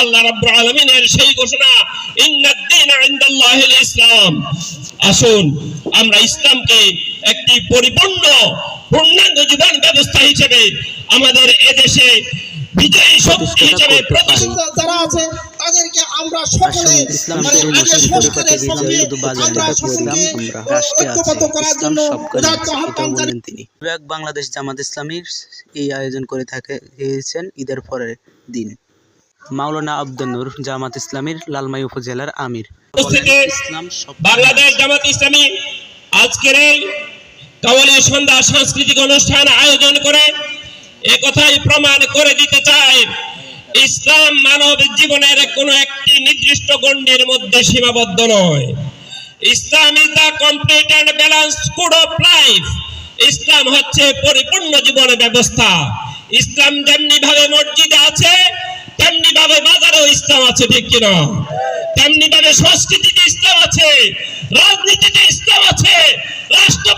আল্লাহ রাব্বুল আলামিনের সেই ঘোষণা ইন্নাদ-দীন ইনদাল্লাহিল ইসলাম আসুন আমরা ইসলামকে একটি পরিপূর্ণ পূর্ণাঙ্গ জীবন ব্যবস্থা হিসেবে আমাদের এদেশে বিজয়ী শক্তি হিসেবে প্রতিষ্ঠা যারা আছে তাদেরকে আমরা সকলে মানে আগে সংস্কারের সঙ্গে আমরা সকলকে ঐক্যবদ্ধ করার জন্য আহ্বান তিনি। বাংলাদেশ জামাত ইসলামীর এই আয়োজন করে থাকে গিয়েছেন ঈদের পরের দিন। মাওলানা আব্দুল নূর জামাত ইসলামীর লালমাই উপজেলার আমির। বাংলাদেশ জামাত ইসলামী আজকের এই কাওয়ালি সন্ধ্যা সাংস্কৃতিক অনুষ্ঠান আয়োজন করে এ কথাই প্রমাণ করে দিতে চায় ইসলাম মানব জীবনের কোনো একটি নির্দিষ্ট গণ্ডির মধ্যে সীমাবদ্ধ নয়। Islam is the complete and balance code of life Islam হচ্ছে পরিপূর্ণ জীবন ব্যবস্থা। ইসলাম যেমনি ভাবে মসজিদে আছে ইসলাম আছে ঠিক কিনা? তেমনি ভাবে সংস্কৃতিতে ইসলাম আছে রাজনীতিতে ইসলাম আছে রাষ্ট্র